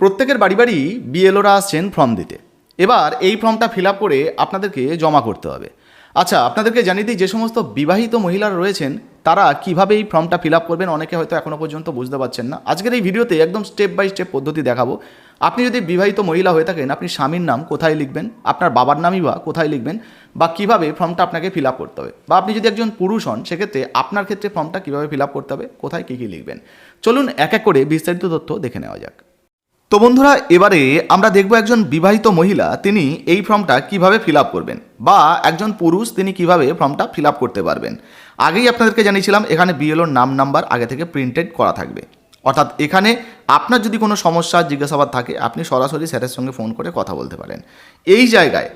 প্রত্যেকের বাড়ি বাড়ি বিএলওরা আসছেন ফর্ম দিতে। এবার এই ফর্মটা ফিল আপ করে আপনাদেরকে জমা করতে হবে। আচ্ছা আপনাদেরকে জানিয়ে দিই যে সমস্ত বিবাহিত মহিলারা রয়েছেন, তারা কীভাবে এই ফর্মটা ফিল আপ করবেন অনেকে হয়তো এখনও পর্যন্ত বুঝতে পারছেন না। আজকের এই ভিডিওতে একদম স্টেপ বাই স্টেপ পদ্ধতি দেখাবো। আপনি যদি বিবাহিত মহিলা হয়ে থাকেন, আপনি স্বামীর নাম কোথায় লিখবেন, আপনার বাবার নামই বা কোথায় লিখবেন, বা কীভাবে ফর্মটা আপনাকে ফিল আপ করতে হবে, বা আপনি যদি একজন পুরুষ হন, সেক্ষেত্রে আপনার ক্ষেত্রে ফর্মটা কীভাবে ফিল আপ করতে হবে, কোথায় কী কী লিখবেন। চলুন এক এক করে বিস্তারিত তথ্য দেখে নেওয়া যাক। তো বন্ধুরা, এবারে আমরা দেখব একজন বিবাহিত মহিলা, তিনি এই ফর্মটা কীভাবে ফিল আপ করবেন বা একজন পুরুষ, তিনি কীভাবে ফর্মটা ফিল আপ করতে পারবেন। আগেই আপনাদেরকে জানিয়েছিলাম, এখানে বিএলওর নাম নাম্বার আগে থেকে প্রিন্টেড করা থাকবে। অর্থাৎ এখানে আপনার যদি কোনো সমস্যা, জিজ্ঞাসাবাদ থাকে, আপনি সরাসরি স্যারের সঙ্গে ফোন করে কথা বলতে পারেন। এই জায়গায়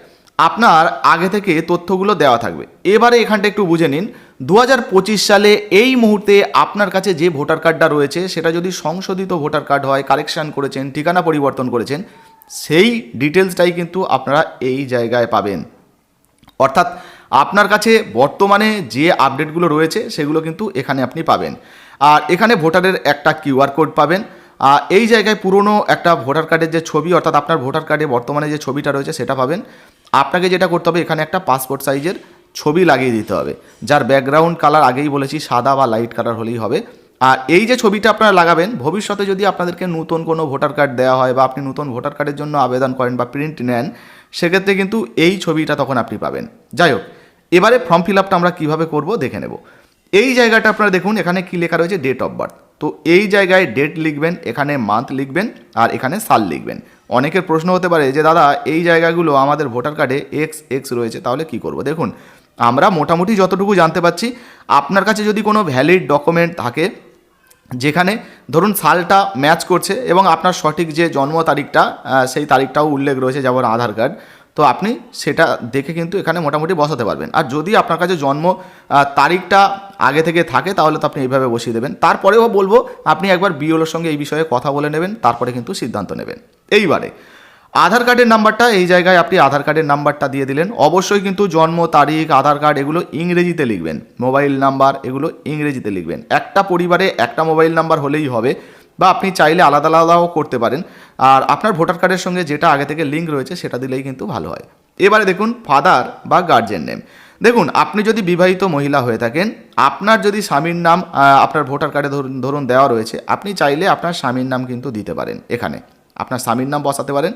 আপনার আগে থেকে তথ্যগুলো দেওয়া থাকবে। এবারে এখানটা একটু বুঝে নিন। দু হাজার পঁচিশ সালে এই মুহূর্তে আপনার কাছে যে ভোটার কার্ডটা রয়েছে, সেটা যদি সংশোধিত ভোটার কার্ড হয়, কারেকশান করেছেন, ঠিকানা পরিবর্তন করেছেন, সেই ডিটেলসটাই কিন্তু আপনারা এই জায়গায় পাবেন। অর্থাৎ আপনার কাছে বর্তমানে যে আপডেটগুলো রয়েছে, সেগুলো কিন্তু এখানে আপনি পাবেন। আর এখানে ভোটারের একটা কিউআর কোড পাবেন। এই জায়গায় পুরনো একটা ভোটার কার্ডের যে ছবি, অর্থাৎ আপনার ভোটার কার্ডে বর্তমানে যে ছবিটা রয়েছে, সেটা পাবেন। আপনাকে যেটা করতে হবে, এখানে একটা পাসপোর্ট সাইজের ছবি লাগিয়ে দিতে হবে, যার ব্যাকগ্রাউন্ড কালার আগেই বলেছি, সাদা বা লাইট কালার হলেই হবে। আর এই যে ছবিটা আপনারা লাগাবেন, ভবিষ্যতে যদি আপনাদেরকে নতুন কোনো ভোটার কার্ড দেওয়া হয়, বা আপনি নতুন ভোটার কার্ডের জন্য আবেদন করেন বা প্রিন্ট নেন, সেক্ষেত্রে কিন্তু এই ছবিটা তখন আপনি পাবেন। যাই হোক, এবারে ফর্ম ফিল আপটা আমরা কীভাবে করব, দেখে নেব। এই জায়গাটা আপনারা দেখুন, এখানে কী লেখা রয়েছে ডেট অফ বার্থ তো এই জায়গায় ডেট লিখবেন, এখানে মান্থ লিখবেন আর এখানে সাল লিখবেন। অনেকের প্রশ্ন হতে পারে যে, দাদা, এই জায়গাগুলো আমাদের ভোটার কার্ডে এক্স এক্স রয়েছে, তাহলে কি করব? দেখুন, আমরা মোটামুটি যতটুকু জানতে পারছি, আপনার কাছে যদি কোনো ভ্যালিড ডকুমেন্ট থাকে, যেখানে ধরুন সালটা ম্যাচ করছে এবং আপনার সঠিক যে জন্ম তারিখটা সেই তারিখটাও উল্লেখ রয়েছে, যেমন আধার কার্ড তো আপনি সেটা দেখে কিন্তু এখানে মোটামুটি বসাতে পারবেন। আর যদি আপনার কাছে জন্ম তারিখটা আগে থেকে থাকে, তাহলে তো আপনি এইভাবে বসিয়ে দেবেন। তারপরেও বলব, আপনি একবার বিওলোর সঙ্গে এই বিষয়ে কথা বলে নেবেন, তারপরে কিন্তু সিদ্ধান্ত নেবেন। এইবারে, আধার কার্ডের নাম্বারটা, এই জায়গায় আপনি আধার কার্ডের নাম্বারটা দিয়ে দিলেন। অবশ্যই কিন্তু জন্ম, তারিখ, আধার কার্ড, এগুলো ইংরেজিতে লিখবেন। মোবাইল নাম্বার, এগুলো ইংরেজিতে লিখবেন। একটা পরিবারে একটা মোবাইল নাম্বার হলেই হবে। বা আপনি চাইলে আলাদা আলাদাও করতে পারেন। আর আপনার ভোটার কার্ডের সঙ্গে যেটা আগে থেকে লিঙ্ক রয়েছে সেটা দিলেই কিন্তু ভালো হয়। এবারে দেখুন ফাদার বা গার্জেন নেম দেখুন, আপনি যদি বিবাহিত মহিলা হয়ে থাকেন, আপনার যদি স্বামীর নাম আপনার ভোটার কার্ডে ধরুন ধরুন দেওয়া রয়েছে, আপনি চাইলে আপনার স্বামীর নাম কিন্তু দিতে পারেন এখানে। আপনার স্বামীর নাম বসাতে পারেন,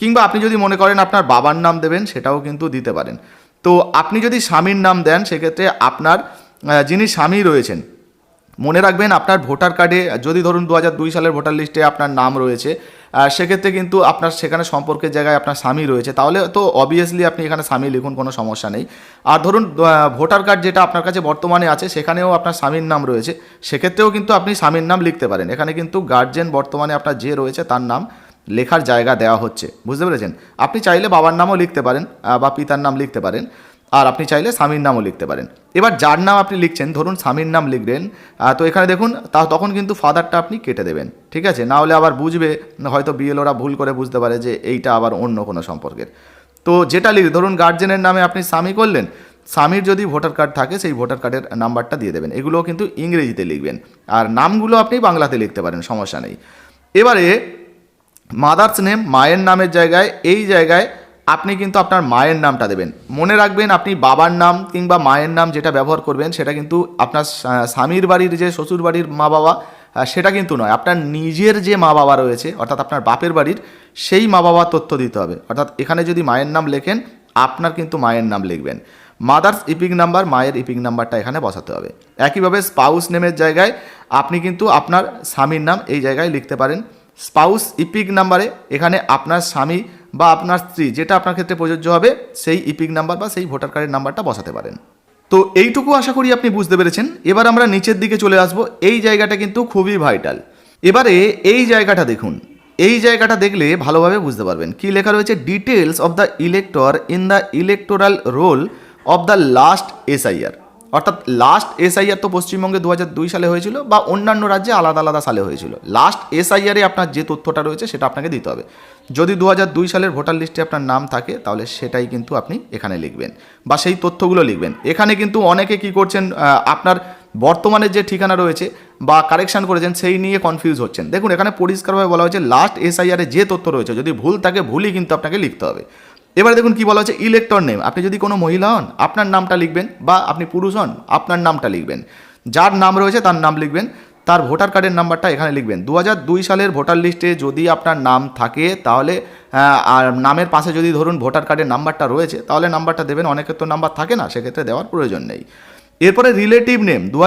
কিংবা আপনি যদি মনে করেন আপনার বাবার নাম দেবেন, সেটাও কিন্তু দিতে পারেন। তো আপনি যদি স্বামীর নাম দেন, সেক্ষেত্রে আপনার যিনি স্বামী রয়েছেন মনে রাখবেন আপনার ভোটার কার্ডে, যদি ধরুন দু সালের ভোটার লিস্টে আপনার নাম রয়েছে সেক্ষেত্রে কিন্তু আপনার সেখানে সম্পর্কের জায়গায় আপনার স্বামী রয়েছে, তাহলে তো অবভিয়াসলি আপনি এখানে স্বামী লিখুন, কোনো সমস্যা নেই। আর ধরুন ভোটার কার্ড যেটা আপনার কাছে বর্তমানে আছে, সেখানেও আপনার স্বামীর নাম রয়েছে, সেক্ষেত্রেও কিন্তু আপনি স্বামীর নাম লিখতে পারেন। এখানে কিন্তু গার্জেন বর্তমানে আপনার যে রয়েছে, তার নাম লেখার জায়গা দেওয়া হচ্ছে, বুঝতে পেরেছেন? আপনি চাইলে বাবার নামও লিখতে পারেন বা পিতার নাম লিখতে পারেন। আর আপনি চাইলে স্বামীর নামও লিখতে পারেন। এবার যার নাম আপনি লিখছেন, ধরুন স্বামীর নাম লিখলেন তো এখানে দেখুন, তা তখন কিন্তু ফাদারটা আপনি কেটে দেবেন, ঠিক আছে? না হলে আবার বুঝবে, হয়তো বিএলওরা ভুল করে বুঝতে পারে যে এইটা আবার অন্য কোনো সম্পর্কের। তো যেটা লিখ, ধরুন গার্জেনের নামে আপনি স্বামী করলেন, স্বামীর যদি ভোটার কার্ড থাকে, সেই ভোটার কার্ডের নাম্বারটা দিয়ে দেবেন। এগুলোও কিন্তু ইংরেজিতে লিখবেন। আর নামগুলো আপনি বাংলাতে লিখতে পারেন, সমস্যা নেই। এবারে মাদার্স নেম মায়ের নামের জায়গায়, এই জায়গায় আপনি কিন্তু আপনার মায়ের নামটা দেবেন। মনে রাখবেন আপনি বাবার নাম কিংবা মায়ের নাম যেটা ব্যবহার করবেন, সেটা কিন্তু আপনার স্বামীর বাড়ির যে শ্বশুর বাড়ির মা বাবা সেটা কিন্তু নয়। আপনার নিজের যে মা বাবা রয়েছে, অর্থাৎ আপনার বাপের বাড়ির, সেই মা বাবার তথ্য দিতে হবে। অর্থাৎ এখানে যদি মায়ের নাম লেখেন, আপনার কিন্তু মায়ের নাম লিখবেন। মাদার্স ইপিক নাম্বার মায়ের ইপিক নাম্বারটা এখানে বসাতে হবে। একইভাবে স্পাউস নেমের জায়গায় আপনি কিন্তু আপনার স্বামীর নাম এই জায়গায় লিখতে পারেন। স্পাউস ইপিক নাম্বারে এখানে আপনার স্বামী বা আপনার স্ত্রী, যেটা আপনার ক্ষেত্রে প্রযোজ্য হবে, সেই ইপিক নাম্বার বা সেই ভোটার কার্ডের নাম্বারটা বসাতে পারেন। তো এইটুকু আশা করি আপনি বুঝতে পেরেছেন। এবার আমরা নিচের দিকে চলে আসব। এই জায়গাটা কিন্তু খুবই ভাইটাল। এবারে এই জায়গাটা দেখুন। এই জায়গাটা দেখলে ভালোভাবে বুঝতে পারবেন। কি লেখা রয়েছে? Details of the elector in the electoral roll of the last SIR অর্থাৎ লাস্ট এসআইআর তো পশ্চিমবঙ্গে দু দুই সালে হয়েছিল বা অন্যান্য রাজ্যে আলাদা আলাদা সালে হয়েছিল। লাস্ট এসআইআরে আপনার যে তথ্যটা রয়েছে সেটা আপনাকে দিতে হবে। যদি দু দুই সালের ভোটার লিস্টে আপনার নাম থাকে, তাহলে সেটাই কিন্তু আপনি এখানে লিখবেন বা সেই তথ্যগুলো লিখবেন। এখানে কিন্তু অনেকে কি করছেন আপনার বর্তমানে যে ঠিকানা রয়েছে বা কারেকশন করেছেন, সেই নিয়ে কনফিউজ হচ্ছেন। দেখুন, এখানে পরিষ্কারভাবে বলা হয়েছে লাস্ট এসআইআরে যে তথ্য রয়েছে, যদি ভুল থাকে, ভুলই কিন্তু আপনাকে লিখতে হবে। এবারে দেখুন কি বলা হচ্ছে ইলেক্টর নেম আপনি যদি কোনো মহিলা হন, আপনার নামটা লিখবেন বা আপনি পুরুষ হন, আপনার নামটা লিখবেন। যার নাম রয়েছে তার নাম লিখবেন, তার ভোটার কার্ডের নাম্বারটা এখানে লিখবেন। দু দুই সালের ভোটার লিস্টে যদি আপনার নাম থাকে, তাহলে আর নামের পাশে যদি ধরুন ভোটার কার্ডের নাম্বারটা রয়েছে, তাহলে নাম্বারটা দেবেন, অনেকের তো নাম্বার থাকে না, সেক্ষেত্রে দেওয়ার প্রয়োজন নেই। এরপরে রিলেটিভ নেম দু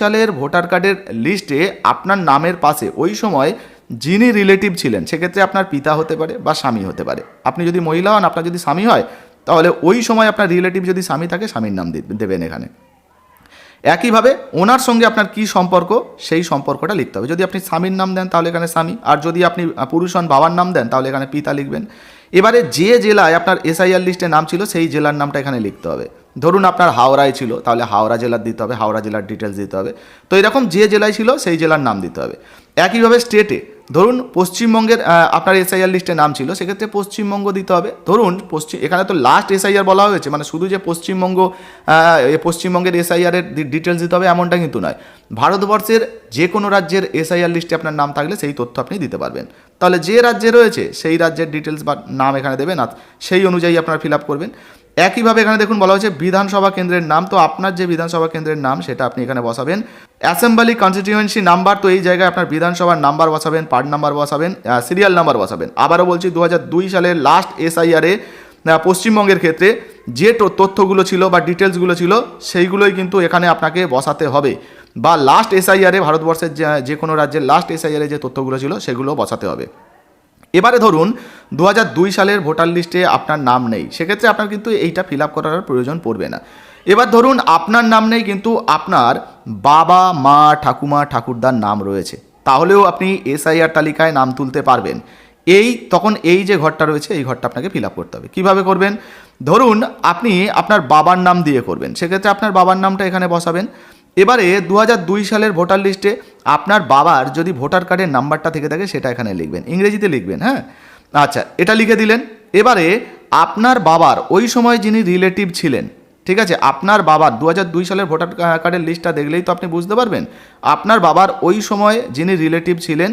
সালের ভোটার কার্ডের লিস্টে আপনার নামের পাশে ওই সময় যিনি রিলেটিভ ছিলেন, সেক্ষেত্রে আপনার পিতা হতে পারে বা স্বামী হতে পারে। আপনি যদি মহিলা হন, আপনার যদি স্বামী হয়, তাহলে ওই সময় আপনার রিলেটিভ যদি স্বামী থাকে, স্বামীর নাম দেবেন এখানে। একইভাবে ওনার সঙ্গে আপনার কি সম্পর্ক, সেই সম্পর্কটা লিখতে হবে। যদি আপনি স্বামীর নাম দেন, তাহলে এখানে স্বামী। আর যদি আপনি পুরুষ হন, বাবার নাম দেন, তাহলে এখানে পিতা লিখবেন। এবারে যে জেলায় আপনার এসআইআর লিস্টে নাম ছিল, সেই জেলার নামটা এখানে লিখতে হবে। ধরুন আপনার হাওড়ায় ছিল, তাহলে হাওড়া জেলার দিতে হবে, হাওড়া জেলার ডিটেলস দিতে হবে। তো এরকম যে জেলায় ছিল, সেই জেলার নাম দিতে হবে। একইভাবে স্টেটে ধরুন পশ্চিমবঙ্গের আপনার এসআইআর লিস্টে নাম ছিল, সেক্ষেত্রে পশ্চিমবঙ্গ দিতে হবে। ধরুন পশ্চিম এখানে তো লাস্ট এসআইআর বলা হয়েছে মানে শুধু যে পশ্চিমবঙ্গ পশ্চিমবঙ্গের এসআইআর এর ডিটেলস দিতে হবে এমনটা কিন্তু নয়। ভারতবর্ষের যে কোনো রাজ্যের এসআইআর লিস্টে আপনার নাম থাকলে সেই তথ্য আপনি দিতে পারবেন। তাহলে যে রাজ্যে রয়েছে, সেই রাজ্যের ডিটেলস বা নাম এখানে দেবেন, আর সেই অনুযায়ী আপনারা ফিল আপ করবেন। একইভাবে এখানে দেখুন বলা হয়েছে বিধানসভা কেন্দ্রের নাম। তো আপনার যে বিধানসভা কেন্দ্রের নাম, সেটা আপনি এখানে বসাবেন। অ্যাসেম্বলি কনস্টিটিউয়েন্সি নাম্বার তো এই জায়গায় আপনার বিধানসভার নাম্বার বসাবেন পার্ট নাম্বার বসাবেন সিরিয়াল নাম্বার বসাবেন। আবারও বলছি দু সালের লাস্ট এসআইআরে পশ্চিমবঙ্গের ক্ষেত্রে যে তথ্যগুলো ছিল বা ডিটেলসগুলো ছিল, সেইগুলোই কিন্তু এখানে আপনাকে বসাতে হবে। বা লাস্ট এসআইআরে ভারতবর্ষের যে কোনো রাজ্যের লাস্ট এসআইআরে যে তথ্যগুলো ছিল, সেগুলো বসাতে হবে। এবারে ধরুন দু সালের ভোটার লিস্টে আপনার নাম নেই, সেক্ষেত্রে আপনার কিন্তু এইটা ফিল আপ করার প্রয়োজন পড়বে না। এবার ধরুন আপনার নাম নেই কিন্তু আপনার বাবা, মা, ঠাকুমা, ঠাকুরদার নাম রয়েছে, তাহলেও আপনি এসআইআর তালিকায় নাম তুলতে পারবেন। এই, তখন এই যে ঘরটা রয়েছে, এই ঘরটা আপনাকে ফিল আপ করতে হবে। কীভাবে করবেন? ধরুন আপনি আপনার বাবার নাম দিয়ে করবেন, সেক্ষেত্রে আপনার বাবার নামটা এখানে বসাবেন। এবারে দু দুই সালের ভোটার লিস্টে আপনার বাবার যদি ভোটার কার্ডের নাম্বারটা থেকে থাকে সেটা এখানে লিখবেন, ইংরেজিতে লিখবেন হ্যাঁ? আচ্ছা এটা লিখে দিলেন। এবারে আপনার বাবার, ওই সময় যিনি রিলেটিভ ছিলেন, ঠিক আছে, আপনার বাবার দু দুই সালের ভোটার কার্ডের লিস্টটা দেখলেই তো আপনি বুঝতে পারবেন, আপনার বাবার ওই সময় যিনি রিলেটিভ ছিলেন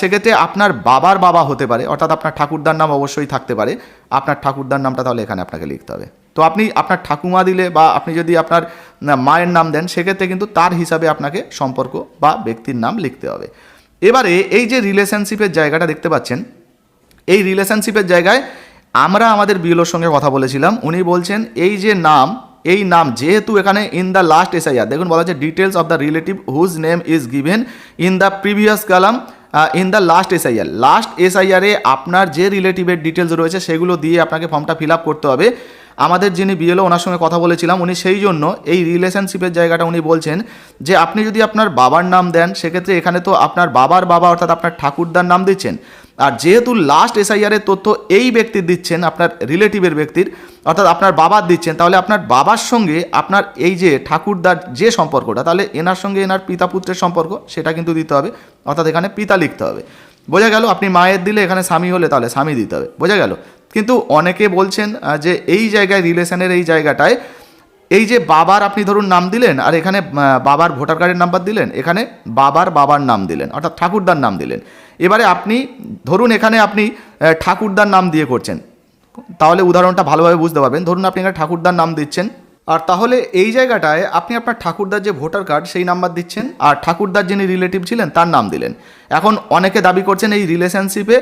সেক্ষেত্রে আপনার বাবার বাবা হতে পারে, অর্থাৎ আপনার ঠাকুরদার নাম অবশ্যই থাকতে পারে। আপনার ঠাকুরদার নামটা তাহলে এখানে আপনাকে লিখতে হবে। তো আপনি আপনার ঠাকুমা দিলে বা আপনি যদি আপনার মায়ের নাম দেন, সেক্ষেত্রে কিন্তু তার হিসাবে আপনাকে সম্পর্ক বা ব্যক্তির নাম লিখতে হবে। এবারে এই যে রিলেশনশিপের জায়গাটা দেখতে পাচ্ছেন, এই রিলেশনশিপের জায়গায় আমরা আমাদের বিএলওর সঙ্গে কথা বলেছিলাম। উনি বলছেন, এই যে নাম, এই নাম যেহেতু এখানে ইন দ্য লাস্ট এসআইআর দেখুন বলা হচ্ছে details of the relative whose name is given in the previous column in the last S SIR last S এসআইআরে আপনার যে রিলেটিভের ডিটেলস রয়েছে, সেগুলো দিয়ে আপনাকে ফর্মটা ফিল আপ করতে হবে। আমাদের যিনি বিএলও ওনার সঙ্গে কথা বলেছিলাম, উনি সেই জন্য এই রিলেশনশিপের জায়গাটা উনি বলছেন যে, আপনি যদি আপনার বাবার নাম দেন, সেক্ষেত্রে এখানে তো আপনার বাবার বাবা অর্থাৎ আপনার ঠাকুরদার নাম দিচ্ছেন। আর যেহেতু লাস্ট এসআইআর এর তথ্য এই ব্যক্তির দিচ্ছেন, আপনার রিলেটিভের ব্যক্তির, অর্থাৎ আপনার বাবার দিচ্ছেন, তাহলে আপনার বাবার সঙ্গে আপনার এই যে ঠাকুরদার যে সম্পর্কটা, তাহলে এনার সঙ্গে এনার পিতা পুত্রের সম্পর্ক, সেটা কিন্তু দিতে হবে, অর্থাৎ এখানে পিতা লিখতে হবে। বোঝা গেল আপনি মায়ের দিলে এখানে স্বামী হলে তাহলে স্বামী দিতে হবে। বোঝা গেল। কিন্তু অনেকে বলছেন যে এই জায়গায় রিলেশনের এই জায়গাটায় এই যে বাবার আপনি ধরুন নাম দিলেন, আর এখানে বাবার ভোটার কার্ডের নাম্বার দিলেন, এখানে বাবার বাবার নাম দিলেন, অর্থাৎ ঠাকুরদার নাম দিলেন। এবারে আপনি ধরুন এখানে আপনি ঠাকুরদার নাম দিয়ে করছেন। তাহলে উদাহরণটা ভালোভাবে বুঝতে পারবেন। ধরুন আপনি এখানে ঠাকুরদার নাম দিচ্ছেন আর তাহলে এই জায়গাটায় আপনি আপনার ঠাকুরদার যে ভোটার কার্ড, সেই নাম্বার দিচ্ছেন। আর ঠাকুরদার যিনি রিলেটিভ ছিলেন, তার নাম দিলেন। এখন অনেকে দাবি করছেন এই রিলেশনশিপে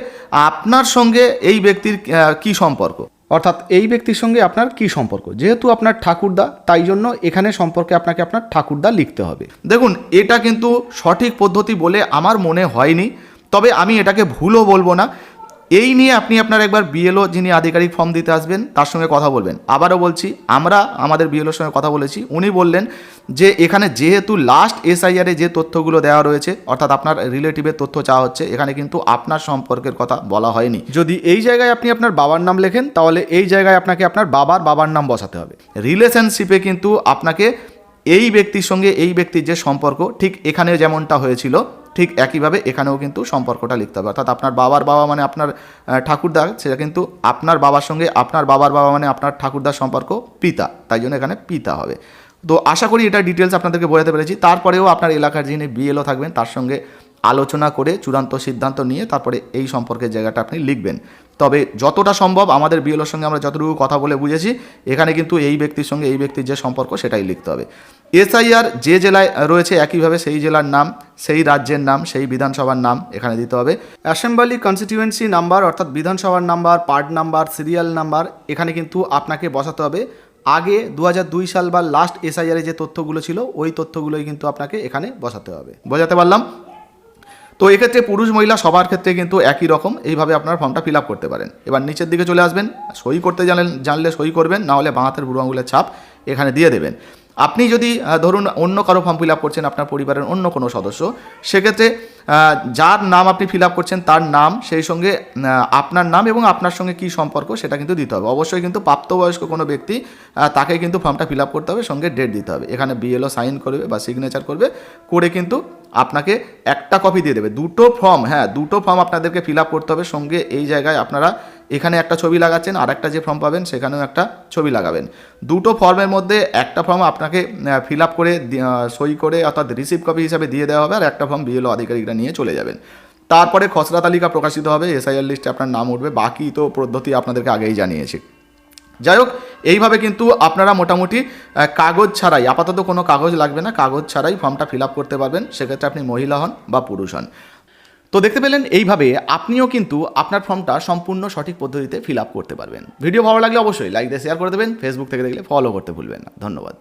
আপনার সঙ্গে এই ব্যক্তির কি সম্পর্ক? অর্থাৎ এই ব্যক্তির সঙ্গে আপনার কি সম্পর্ক? যেহেতু আপনার ঠাকুরদা, তাই জন্য এখানে সম্পর্কে আপনাকে আপনার ঠাকুরদা লিখতে হবে। দেখুন, এটা কিন্তু সঠিক পদ্ধতি বলে আমার মনে হয়নি। তবে আমি এটাকে ভুলও বলব না। এই নিয়ে আপনি আপনার একবার বিএলও যিনি আধিকারিক ফর্ম দিতে আসবেন, তার সঙ্গে কথা বলবেন। আবারও বলছি, আমরা আমাদের বিএলওর সঙ্গে কথা বলেছি। উনি বললেন যে, এখানে যেহেতু লাস্ট এসআইআরে যে তথ্যগুলো দেওয়া রয়েছে, অর্থাৎ আপনার রিলেটিভের তথ্য চাওয়া হচ্ছে, এখানে কিন্তু আপনার সম্পর্কের কথা বলা হয়নি। যদি এই জায়গায় আপনি আপনার বাবার নাম লেখেন, তাহলে এই জায়গায় আপনাকে আপনার বাবার বাবার নাম বসাতে হবে। রিলেশনশিপে কিন্তু আপনাকে এই ব্যক্তির সঙ্গে এই ব্যক্তির যে সম্পর্ক, ঠিক এখানে যেমনটা হয়েছিল ঠিক একইভাবে এখানেও কিন্তু সম্পর্কটা লিখতে হবে। অর্থাৎ আপনার বাবার বাবা মানে আপনার ঠাকুরদা সেটা কিন্তু আপনার বাবার সঙ্গে, আপনার বাবার বাবা মানে আপনার ঠাকুরদার সম্পর্ক পিতা, তাই জন্য এখানে পিতা হবে। তো আশা করি এটা ডিটেলস আপনাদেরকে বোঝাতে পেরেছি। তারপরেও আপনার এলাকার যিনি বিএলও থাকবেন, তার সঙ্গে আলোচনা করে চূড়ান্ত সিদ্ধান্ত নিয়ে তারপরে এই সম্পর্কের জায়গাটা আপনি লিখবেন। তবে যতটা সম্ভব আমাদের বিএলওর সঙ্গে আমরা যতটুকু কথা বলে বুঝেছি, এখানে কিন্তু এই ব্যক্তির সঙ্গে এই ব্যক্তির যে সম্পর্ক সেটাই লিখতে হবে। এসআইআর যে জেলায় রয়েছে একইভাবে সেই জেলার নাম, সেই রাজ্যের নাম, সেই বিধানসভার নাম এখানে দিতে হবে। অ্যাসেম্বলি কনস্টিটিউয়েন্সি নাম্বার অর্থাৎ বিধানসভার number, part number, serial number এখানে কিন্তু আপনাকে বসাতে হবে। আগে দু হাজার দুই সাল বা লাস্ট এসআইআরে যে তথ্যগুলো ছিল, ওই তথ্যগুলোই কিন্তু আপনাকে এখানে বসাতে হবে। বোঝাতে পারলাম? তো এক্ষেত্রে পুরুষ মহিলা সবার ক্ষেত্রে কিন্তু একই রকম। এইভাবে আপনার ফর্মটা ফিল আপ করতে পারেন। এবার নিচের দিকে চলে আসবেন। সই করতে জানলেন জানলে সই করবেন, না হলে বাঁ হাতের বুড়ো আঙুলের ছাপ এখানে দিয়ে দেবেন। আপনি যদি ধরুন অন্য কারও ফর্ম ফিল আপ করছেন, আপনার পরিবারের অন্য কোনো সদস্য, সেক্ষেত্রে যার নাম আপনি ফিল আপ করছেন, তার নাম, সেই সঙ্গে আপনার নাম এবং আপনার সঙ্গে কী সম্পর্ক সেটা কিন্তু দিতে হবে। অবশ্যই কিন্তু প্রাপ্তবয়স্ক কোনো ব্যক্তি তাকে কিন্তু ফর্মটা ফিল আপ করতে হবে, সঙ্গে ডেট দিতে হবে। এখানে বিএলও সাইন করবে বা সিগনেচার করবে। করে কিন্তু আপনাকে একটা কপি দিয়ে দেবে। দুটো ফর্ম হ্যাঁ দুটো ফর্ম আপনাদেরকে ফিল আপ করতে হবে। সঙ্গে এই জায়গায় আপনারা এখানে একটা ছবি লাগাচ্ছেন আর একটা যে ফর্ম পাবেন, সেখানেও একটা ছবি লাগাবেন। দুটো ফর্মের মধ্যে একটা ফর্ম আপনাকে ফিল আপ করে সই করে অর্থাৎ রিসিভ কপি হিসাবে দিয়ে দেওয়া হবে, আর একটা ফর্ম বিএলও আধিকারিকরা নিয়ে চলে যাবেন। তারপরে খসড়া তালিকা প্রকাশিত হবে এসআইআর লিস্টে আপনার নাম উঠবে, বাকি তো পদ্ধতি আপনাদেরকে আগেই জানিয়েছি। যাই হোক এইভাবে কিন্তু আপনারা মোটামুটি কাগজ ছাড়াই, আপাতত কোনো কাগজ লাগবে না, কাগজ ছাড়াই ফর্মটা ফিল আপ করতে পারবেন, সেক্ষেত্রে আপনি মহিলা হন বা পুরুষ হন। তো দেখতে পেলেন, এইভাবে আপনিও কিন্তু আপনার ফর্মটা সম্পূর্ণ সঠিক পদ্ধতিতে ফিল আপ করতে পারবেন। ভিডিও ভালো লাগলে অবশ্যই লাইক দিয়ে শেয়ার করে দেবেন ফেসবুক থেকে দেখলে ফলো করতে ভুলবেন না। ধন্যবাদ।